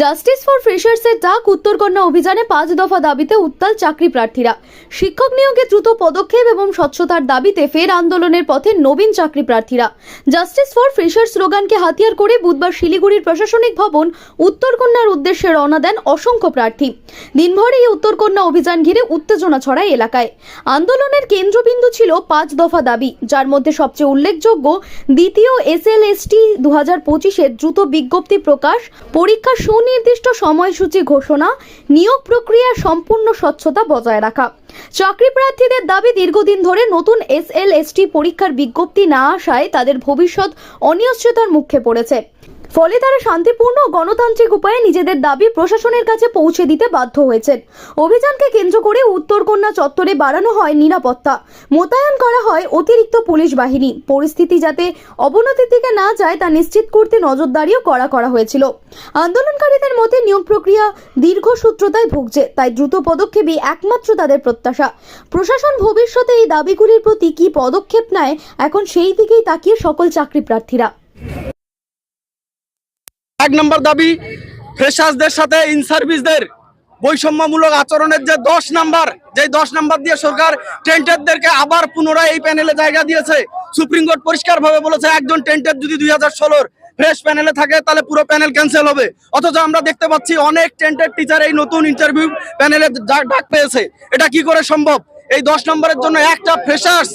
Justice for ফ্রেশার্সের ডাক উত্তরকন্যা অভিযানে পাঁচ দফা দাবিতে উত্তাল চাকরি প্রার্থীরা। শিক্ষক নিয়োগে দ্রুত পদক্ষেপ এবং স্বচ্ছতার দাবিতে ফের আন্দোলনের পথে নবীন চাকরি প্রার্থীরা। জাস্টিস ফর ফ্রেশার্স স্লোগানকে হাতিয়ার করে বুধবার শিলিগুড়ির প্রশাসনিক ভবন উত্তরকন্যার উদ্দেশ্যে রওনা দেন অসংখ্য প্রার্থী। দিনভর এই উত্তরকন্যা অভিযান ঘিরে উত্তেজনা ছড়ায় এলাকায়। আন্দোলনের কেন্দ্রবিন্দু ছিল পাঁচ দফা দাবি, যার মধ্যে সবচেয়ে উল্লেখযোগ্য দ্বিতীয় এস এল এস টি দু হাজার পঁচিশের দ্রুত বিজ্ঞপ্তি প্রকাশ পরীক্ষার সুনির্দিষ্ট সময়সূচি ঘোষণা, নিয়োগ প্রক্রিয়ার সম্পূর্ণ স্বচ্ছতা বজায় রাখা। চাকরি প্রার্থীদের দাবি, দীর্ঘদিন ধরে নতুন এস এল পরীক্ষার বিজ্ঞপ্তি না আসায় তাদের ভবিষ্যৎ অনিশ্চয়তার মুখে পড়েছে। ফলে তারা শান্তিপূর্ণ গণতান্ত্রিক উপায়ে নিজেদের দাবি প্রশাসনের কাছে পৌঁছে দিতে বাধ্য হয়েছেন। অভিযানকে কেন্দ্র করে উত্তরকন্যা চত্বরে বাড়ানো হয় নিরাপত্তা। মোতায়েন করা হয় অতিরিক্ত পুলিশ বাহিনী। পরিস্থিতি যাতে অবনতির দিকে না যায় তা নিশ্চিত করতে নজরদারিও করা করা হয়েছিল। আন্দোলনকারীদের মতে নিয়োগ প্রক্রিয়া দীর্ঘসূত্রতায় ভুগছে, তাই দ্রুত পদক্ষেপই একমাত্র তাদের প্রত্যাশা। প্রশাসন ভবিষ্যতে এই দাবিগুলির প্রতি কী পদক্ষেপ নেয়, এখন সেই দিকেই তাকিয়ে সকল চাকরি প্রার্থীরা। এক নম্বর দাবি ফ্রেশার্সদের সাথে ইন সার্ভিসদের বৈষম্যমূলক আচরণের যে দশ নাম্বার যে দশ নাম্বার দিয়ে সরকার টেন্টারদেরকে আবার পুনরায় এই প্যানেলে জায়গা দিয়েছে। সুপ্রিম কোর্ট পরিষ্কার ভাবে বলেছে, একজন টেন্টার যদি দুই হাজার ষোলোর ফ্রেশ প্যানেলে থাকে, তাহলে পুরো প্যানেল ক্যান্সেল হবে। অথচ আমরা দেখতে পাচ্ছি অনেক টেন্টেড টিচার এই নতুন ইন্টারভিউ প্যানেলে ডাক পেয়েছে। এটা কি করে সম্ভব? এই দশ নম্বরের জন্য একটা ফ্রেশার্স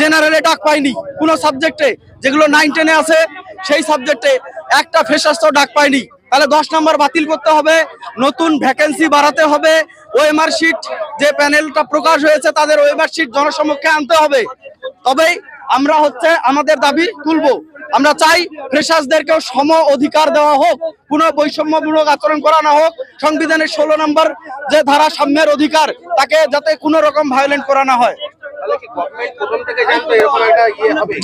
জেনারেলে ডাক পায়নি। কোনো সাবজেক্টে যেগুলো নাইন টেনে আছে, সেই সাবজেক্টে একটা ফ্রেশার্স তো ডাক পায়নি। তাহলে দশ নম্বর বাতিল করতে হবে, নতুন ভ্যাকেন্সি বাড়াতে হবে, ওএমআর শিট যে প্যানেলটা প্রকাশ হয়েছে তাদের ওএমআর শিট জনসমক্ষে আনতে হবে। তবেই আমরা হচ্ছে আমাদের দাবি তুলবো। আমরা চাই ফ্রেশার্সদেরকেও সম অধিকার দেওয়া হোক কোনো বৈষম্যমূলক আচরণ করা না হোক, সংবিধানের ষোলো নম্বর যে ধারা সাম্যের অধিকার, তাকে যাতে কোনো রকম ভায়োলেন্ট করা না হয়।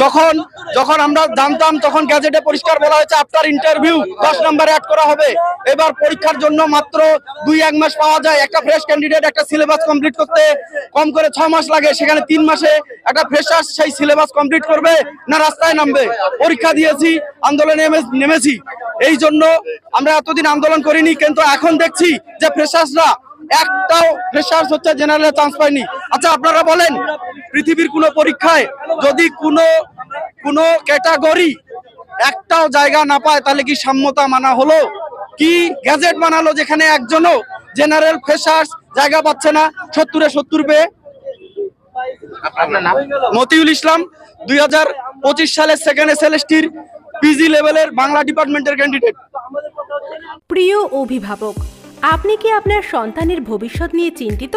যখন যখন আমরা জানতাম, তখন গ্যাজেটে পরিষ্কার বলা হয়েছে, আফটার ইন্টারভিউ দশ নম্বর অ্যাড করা হবে। এবার পরীক্ষার জন্য মাত্র দুই, এক মাস পাওয়া যায়। একটা ফ্রেশ ক্যান্ডিডেট একটা সিলেবাস কমপ্লিট করতে কম করে ছ মাস লাগে। সেখানে তিন মাসে একটা ফ্রেশার সেই সিলেবাস কমপ্লিট করবে না রাস্তায় নামবে? পরীক্ষা দিয়েছি, আন্দোলনে নেমেছি। এই জন্য আমরা এতদিন আন্দোলন করিনি, কিন্তু এখন দেখছি যে ফ্রেশার্সরা একটাও ফ্রেশার্স হচ্ছে জেনারেলে চান্স পায়নি। আচ্ছা আপনারা বলেন পৃথিবীর কোনো পরীক্ষায় যদি কোনো কোনো ক্যাটাগরি একটাও জায়গা না পায় তাহলে কি সাম্যতা মানা হলো? কি গ্যাজেট বানালো যেখানে একজনও জেনারেল ফ্রেশার্স জায়গা পাচ্ছে না? সত্তরে সত্তর পেয়ে। মতিউল ইসলাম দুই হাজার পঁচিশ সালের সেকেন্ড এস পিজি লেভেলের বাংলা ডিপার্টমেন্টের ক্যান্ডিডেট প্রিয় অভিভাবক আপনি কি আপনার সন্তানের ভবিষ্যৎ নিয়ে চিন্তিত?